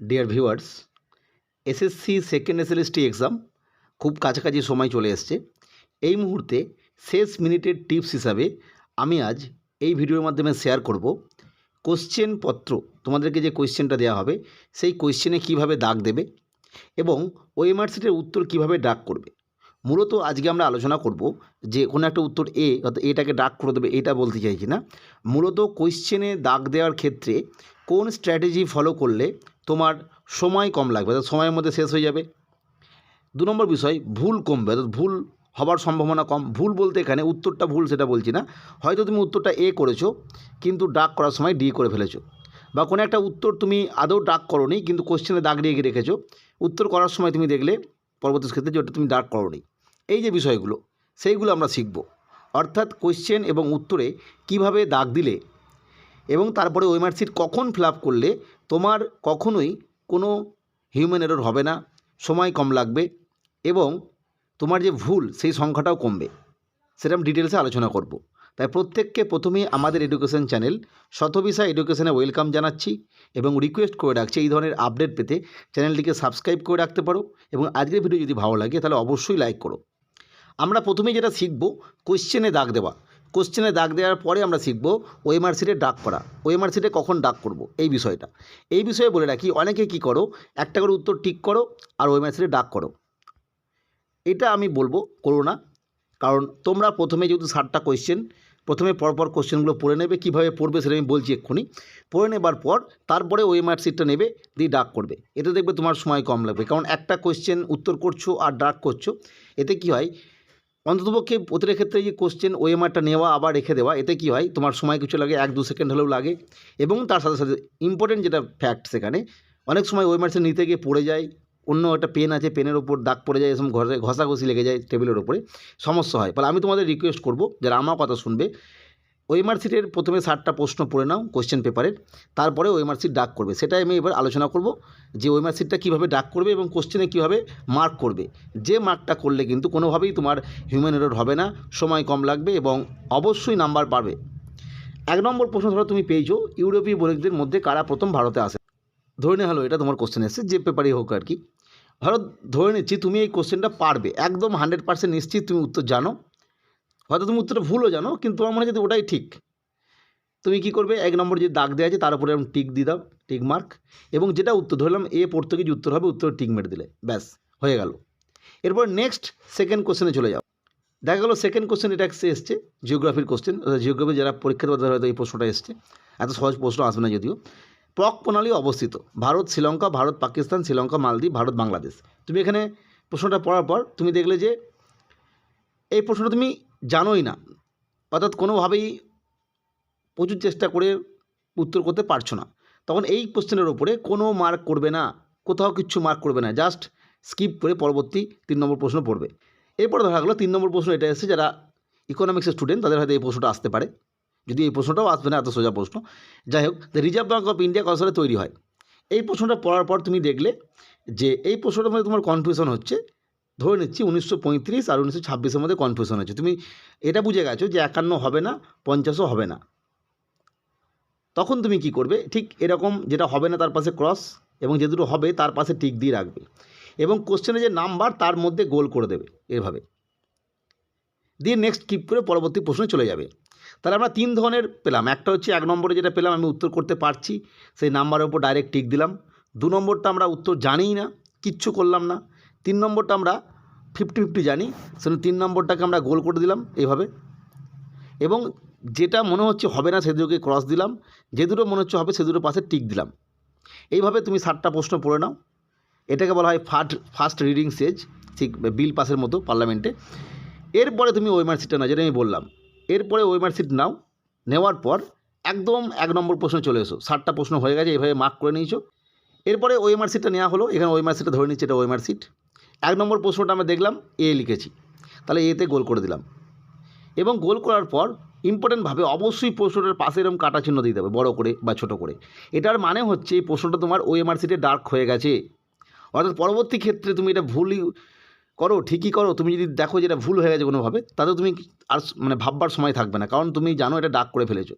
Dear viewers SSC second SLST exam খুব কাছাকাছি সময় চলে এসছে। এই মুহূর্তে শেষ মিনিটের টিপস হিসাবে আমি আজ এই ভিডিওর মাধ্যমে শেয়ার করব। কোশ্চেন পত্র, তোমাদেরকে যে কোশ্চেনটা দেওয়া হবে, সেই কোশ্চেনে কীভাবে দাগ দেবে এবং ওএমআরসিটের উত্তর কীভাবে ডাক করবে। মূলত আজকে আমরা আলোচনা করব যে কোনো একটা উত্তর এ অর্থাৎ এটাকে ডাক করে দেবে, এটা বলতে চাইছি না। মূলত কোশ্চেনে দাগ দেওয়ার ক্ষেত্রে কোন স্ট্র্যাটেজি ফলো করলে তোমার সময় কম লাগবে, অর্থাৎ সময়ের মধ্যে শেষ হয়ে যাবে। দু নম্বর বিষয়, ভুল কমবে, অর্থাৎ ভুল হবার সম্ভাবনা কম। ভুল বলতে এখানে উত্তরটা ভুল সেটা বলছি না। হয়তো তুমি উত্তরটা এ করেছ, কিন্তু ডাক করার সময় ডি করে ফেলেছো। বা কোনো একটা উত্তর তুমি আদৌ ডাক করোনি, কিন্তু কোশ্চেনে দাগ দিয়ে রেখেছো। উত্তর করার সময় তুমি দেখলে পরবর্তী ক্ষেত্রে যে ওটা তুমি ডাক করোনি। এই যে বিষয়গুলো, সেইগুলো আমরা শিখব। অর্থাৎ কোশ্চেন এবং উত্তরে কীভাবে দাগ দিলে এবং তারপরে ওয়েমার সিট কখন ফিল করলে তোমার কখনোই কোনো হিউম্যান এরর হবে না, সময় কম লাগবে এবং তোমার যে ভুল, সেই সংখ্যাটাও কমবে। সেটা আমি ডিটেলসে আলোচনা করব। তাই প্রত্যেককে প্রথমেই আমাদের এডুকেশন চ্যানেল শতবিশা এডুকেশনে ওয়েলকাম জানাচ্ছি এবং রিকোয়েস্ট করে রাখছি এই ধরনের আপডেট পেতে। চ্যানেলটিকে সাবস্ক্রাইব করে রাখতে পারো এবং আজকের ভিডিও যদি ভালো লাগে, তাহলে অবশ্যই লাইক করো। আমরা প্রথমেই যেটা শিখব কোশ্চেনে দাগ দেওয়া। কোশ্চেনে দাগ দেওয়ার পরে আমরা শিখব ওএমআর সিটে ডাক করা। ওএমআর সিটে কখন ডাক করব? এই বিষয়টা। এই বিষয়ে বলে রাখি, অনেকে কি করো, একটা করে উত্তর ঠিক করো আর ওএমআর সিটে ডাক করো। এটা আমি বলব, করো না। কারণ তোমরা প্রথমে যেহেতু ষাটটা কোয়েশ্চেন প্রথমে পরপর কোশ্চেনগুলো পড়ে নেবে, কীভাবে পড়বে সেটা আমি বলছি এক্ষুনি। পড়ে নেবার পর তারপরে ওএমআর সিটটা নেবে, দিয়ে ডাক করবে। এতে দেখবে তোমার সময় কম লাগবে। কারণ একটা কোশ্চেন উত্তর করছ আর ডাক করছ। এতে কি হয় অন্ততপক্ষে প্রতিটা ক্ষেত্রে যে কোশ্চেন ওএমআরটা নেওয়া, আবার রেখে দেওয়া, এতে কি হয়? তোমার সময় কিছু লাগে, এক দু সেকেন্ড হলেও লাগে। এবং তার সাথে সাথে ইম্পর্টেন্ট যেটা ফ্যাক্ট সেখানে, অনেক সময় ওএমআরসে নিতে গিয়ে পড়ে যায়, অন্য একটা পেন আছে পেনের ওপর দাগ পড়ে যায়, এরকম ঘরে ঘষাঘষি লেগে যায় টেবিলের ওপরে, সমস্যা হয়। ফলে আমি তোমাদের রিকোয়েস্ট করব, যারা আমার কথা শুনবে ওএমআর সিটের প্রথমে ষাটটা প্রশ্ন পড়ে নাও কোশ্চেন পেপারের তারপরে ওএমআর সিট ডাক করবে। সেটাই আমি এবার আলোচনা করব যে ওএমআর সিটটা কীভাবে ডাক করবে এবং কোশ্চেনে কীভাবে মার্ক করবে। যে মার্কটা করলে কিন্তু কোনোভাবেই তোমার হিউম্যান এরর হবে না, সময় কম লাগবে এবং অবশ্যই নাম্বার পাবে এক নম্বর প্রশ্ন ধরো তুমি পেয়েছ, ইউরোপীয় বণিকদের মধ্যে কারা প্রথম ভারতে আসে? ধরে নেওয়া হলো, এটা তোমার কোশ্চেন এসেছে, যে পেপারই হোক আর কি। ধরো, ধরে নিচ্ছি তুমি এই কোশ্চেনটা পারবে। একদম হান্ড্রেড পার্সেন্ট নিশ্চিত তুমি উত্তর জানো। হয়তো তুমি উত্তরটা ভুলও জানো, কিন্তু তোমার মনে হচ্ছে ওটাই ঠিক। তুমি কি করবে? এক নম্বর যে দাগ দেওয়া আছে, তার উপরে এরকম টিক দিয়ে দাও, টিক মার্ক, এবং যেটা উত্তর ধরলাম, এ পড়তে গিয়ে উত্তর হবে, উত্তর টিক মেরে দিলে। ব্যাস, হয়ে গেল। এরপর নেক্সট সেকেন্ড কোশ্চেনে চলে যাও। দেখা গেলো সেকেন্ড কোশ্চেন এটা এসছে এসছে জিওগ্রাফির কোশ্চেন জিওগ্রাফি যারা পরীক্ষা দেওয়া হয়তো এই প্রশ্নটা এসছে, এত সহজ প্রশ্ন আসবে না যদিও। পক প্রণালী অবস্থিত, ভারত, শ্রীলঙ্কা, ভারত, পাকিস্তান, শ্রীলঙ্কা, মালদ্বীপ, ভারত, বাংলাদেশ। তুমি এখানে প্রশ্নটা পড়ার পর তুমি দেখলে যে, এই প্রশ্নটা তুমি জানোই না। অর্থাৎ কোনোভাবেই প্রচুর চেষ্টা করে উত্তর করতে পারছ না। তখন এই কোশ্চেনের ওপরে কোনো মার্ক করবে না, কোথাও কিছু মার্ক করবে না জাস্ট স্কিপ করে পরবর্তী তিন নম্বর প্রশ্ন পড়বে। এরপর দেখা গেলো তিন নম্বর প্রশ্ন এটা এসেছে, যারা ইকোনমিক্সের স্টুডেন্ট তাদের হয়তো এই প্রশ্নটা আসতে পারে। যদি এই প্রশ্নটাও আসবে না, এত সোজা প্রশ্ন। যাই হোক the reserve bank of India কত সালে তৈরি হয়। এই প্রশ্নটা পড়ার পর তুমি দেখলে যে এই প্রশ্নটার মধ্যে তোমার কনফিউশন হচ্ছে। ধরে নিচ্ছি উনিশশো পঁয়ত্রিশ আর উনিশশো ছাব্বিশের মধ্যে কনফিউশন হচ্ছে তুমি এটা বুঝে গেছো যে একান্ন হবে না, পঞ্চাশও হবে না। তখন তুমি কি করবে? ঠিক এরকম যেটা হবে না তার পাশে ক্রস এবং যে দুটো হবে তার পাশে টিক দিয়ে রাখবে এবং কোশ্চেনে যে নাম্বার তার মধ্যে গোল করে দেবে এভাবে। দিয়ে নেক্সট কিপ করে পরবর্তী প্রশ্নে চলে যাবে। তাহলে আমরা তিন ধরনের পেলাম। একটা হচ্ছে এক নম্বরে যেটা পেলাম, আমি উত্তর করতে পারছি। সেই নাম্বারের উপর ডাইরেক্ট টিক দিলাম। দু নম্বরটা আমরা উত্তর জানিই না, কিচ্ছু করলাম না। তিন নম্বরটা আমরা ফিফটি ফিফটি জানি। সেজন্য তিন নম্বরটাকে আমরা গোল করে দিলাম এইভাবে। এবং যেটা মনে হচ্ছে হবে না, সে দুটোকে ক্রস দিলাম। যে দুটো মনে হচ্ছে হবে, সে দুটো পাশে টিক দিলাম। এইভাবে তুমি ষাটটা প্রশ্ন পড়ে নাও। এটাকে বলা হয় ফার্স্ট ফার্স্ট রিডিং সেজ ঠিক বিল পাসের মতো পার্লামেন্টে এরপরে তুমি ওয়েমার সিটটা না যেটা আমি বললাম। এরপরে ওয়েমার সিট নাও, নেওয়ার পর একদম এক নম্বর প্রশ্ন চলে এসো। ষাটটা প্রশ্ন হয়ে গেছে, এইভাবে মার্ক করে নিয়েছো। এরপরে ওয়েমার সিটটা নেওয়া হলো। এখানে ওয়েমার সিটটা ধরে নিচ্ছে, এটা ওয়েমার সিট এক নম্বর প্রশ্নটা আমরা দেখলাম, এ লিখেছি। তাহলে এতে গোল করে দিলাম। এবং গোল করার পর ইম্পর্টেন্টভাবে অবশ্যই প্রশ্নটার পাশে এরকম কাটা চিহ্ন দিতে হবে বড় করে বা ছোট করে। এটার মানে হচ্ছে এই প্রশ্নটা তোমার ওএমআর সিটে ডার্ক হয়ে গেছে। অর্থাৎ পরবর্তী ক্ষেত্রে তুমি এটা ভুলই করো, ঠিকই করো, তুমি যদি দেখো যে এটা ভুল হয়ে গেছে কোনোভাবে তাতেও তুমি আর মানে ভাববার সময় থাকবে না। কারণ তুমি জানো এটা ডাক করে ফেলেছো।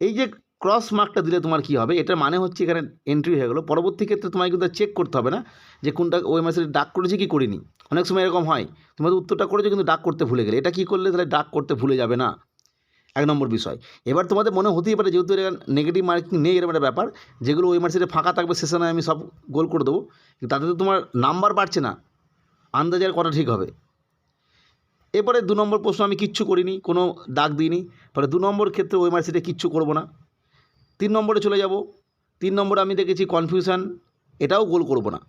এই যে ক্রস মার্কটা দিলে তোমার কী হবে? এটার মানে হচ্ছে এখানে এন্ট্রি হয়ে গেলো। পরবর্তী ক্ষেত্রে তোমায় কিন্তু চেক করতে হবে না যে কোনটা ওই মাসে ডাক করেছে কি করিনি। অনেক সময় এরকম হয় তোমাদের উত্তরটা করেছ কিন্তু ডাক করতে ভুলে গেলে। এটা কী করলে? তাহলে ডাক করতে ভুলে যাবে না। এক নম্বর বিষয়। এবার তোমাদের মনে হতেই পারে যেহেতু নেগেটিভ মার্কিং নেই এরকম একটা ব্যাপার, যেগুলো ওই মার্কশিটে ফাঁকা থাকবে সেশনে আমি সব গোল করে দেবো। তাতে তো তোমার নাম্বার বাড়ছে না। আন্দাজে আর করা ঠিক হবে? এরপরে দু নম্বর প্রশ্ন আমি কিচ্ছু করিনি, কোনো দাগ দিইনি। পরে দু নম্বর ক্ষেত্রে ওই মার্কশিটে কিচ্ছু করব না। তিন নম্বরে চলে যাব। তিন নম্বরে আমি দেখেছি কনফিউশন এটাও গোল করব না।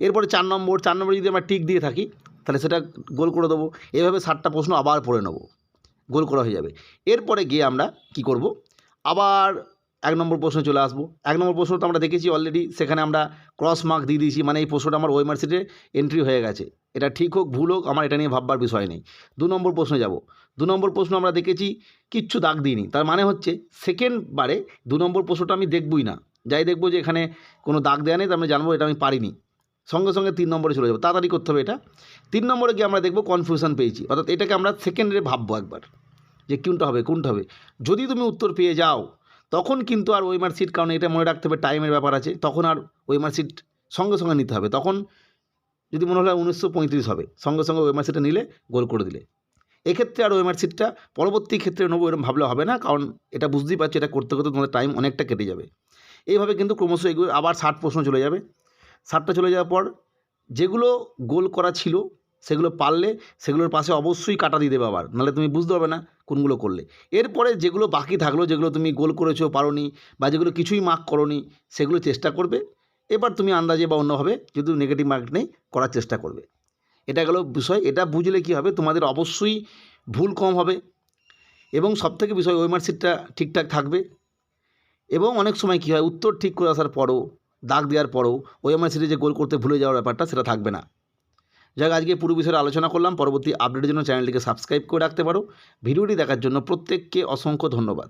এরপরে চার নম্বর, চার নম্বরে যদি আমরা টিক দিয়ে থাকি, তাহলে সেটা গোল করে দেবো। এভাবে ষাটটা প্রশ্ন আবার পড়ে নেব। গোল করা হয়ে যাবে। এরপরে গিয়ে আমরা কি করব? আবার এক নম্বর প্রশ্ন চলে আসব। এক নম্বর প্রশ্ন তো আমরা দেখেছি অলরেডি সেখানে আমরা ক্রস মার্ক দিয়ে দিয়েছি মানে এই প্রশ্নটা আমার ওই মার্কশিটে এন্ট্রি হয়ে গেছে। এটা ঠিক হোক, ভুল হোক, আমার এটা নিয়ে ভাববার বিষয় নেই। দু নম্বর প্রশ্নে যাব। দু নম্বর প্রশ্ন আমরা দেখেছি, কিচ্ছু দাগ দিইনি। তার মানে হচ্ছে সেকেন্ড বারে দু নম্বর প্রশ্নটা আমি দেখবই না। যাই দেখব যে এখানে কোনো দাগ দেওয়া নেই, তার মানে জানব এটা আমি পারিনি। সঙ্গে সঙ্গে তিন নম্বরে চলে যাব। তাড়াতাড়ি করতে হবে এটা। তিন নম্বরে গিয়ে আমরা দেখব কনফিউশন পেয়েছি। অর্থাৎ এটাকে আমরা সেকেন্ডে ভাববো একবার। যে কোনটা হবে কোনটা হবে? যদি তুমি উত্তর পেয়ে যাও তখন কিন্তু আর ওই মার্কশিট কারণ এটা মনে রাখতে হবে টাইমের ব্যাপার আছে, তখন আর ওই মার্কশিট সঙ্গে সঙ্গে নিতে হবে। তখন যদি মনে হয় উনিশশো পঁয়ত্রিশ হবে, সঙ্গে সঙ্গে ওই মার্কশিটটা নিলে গোল করে দিলে। এক্ষেত্রে আর ওই মার্কশিটটা পরবর্তী ক্ষেত্রে নেব এরকম ভাবলে হবে না, কারণ এটা বুঝতেই পারছি এটা করতে করতে তোমাদের টাইম অনেকটা কেটে যাবে। এইভাবে কিন্তু ক্রমশ এগুলো আবার ষাট প্রশ্ন চলে যাবে। ষাটটা চলে যাওয়ার পর যেগুলো গোল করা ছিল সেগুলো পারলে সেগুলোর পাশে অবশ্যই কাটা দিয়ে দেবে আবার। নাহলে তুমি বুঝতে পারবে না কোনগুলো করলে। এরপরে যেগুলো বাকি থাকল, যেগুলো তুমি গোল করেছ, পারোনি বা যেগুলো কিছুই মার্ক করনি, সেগুলো চেষ্টা করবে। এবার তুমি আন্দাজে বা অন্যভাবে যদি নেগেটিভ মার্ক নেই, করার চেষ্টা করবে। এটা গেল বিষয়। এটা বুঝলে কি হবে? তোমাদের অবশ্যই ভুল কম হবে এবং সবথেকে বিষয় ওই মার্কশিটটা ঠিকঠাক থাকবে। এবং অনেক সময় কী হয়? উত্তর ঠিক করে আসার পরও, দাগ দেওয়ার পরও ওই মার্কশিটে যে গোল করতে ভুলে যাওয়ার ব্যাপারটা সেটা থাকবে না। যাক, আজকে পুরো বিষয়ে আলোচনা করলাম। পরবর্তী আপডেটের জন্য চ্যানেলটিকে সাবস্ক্রাইব করে রাখতে পারো। ভিডিওটি দেখার জন্য প্রত্যেককে অসংখ্য ধন্যবাদ।